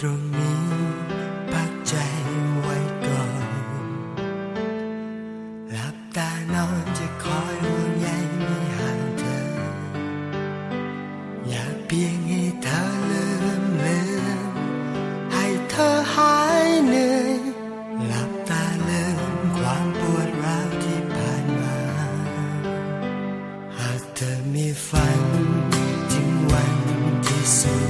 ตรงนี้พักใจไว้ก่อน หลับตานอนจะคอยห่วงใยไม่ห่างเธอ อยากเพียงให้เธอลืมลืมให้เธอหายเหนื่อยหลับตาลืมความปวดร้าวที่ผ่านมา หากเธอมีฝันถึงวันที่สว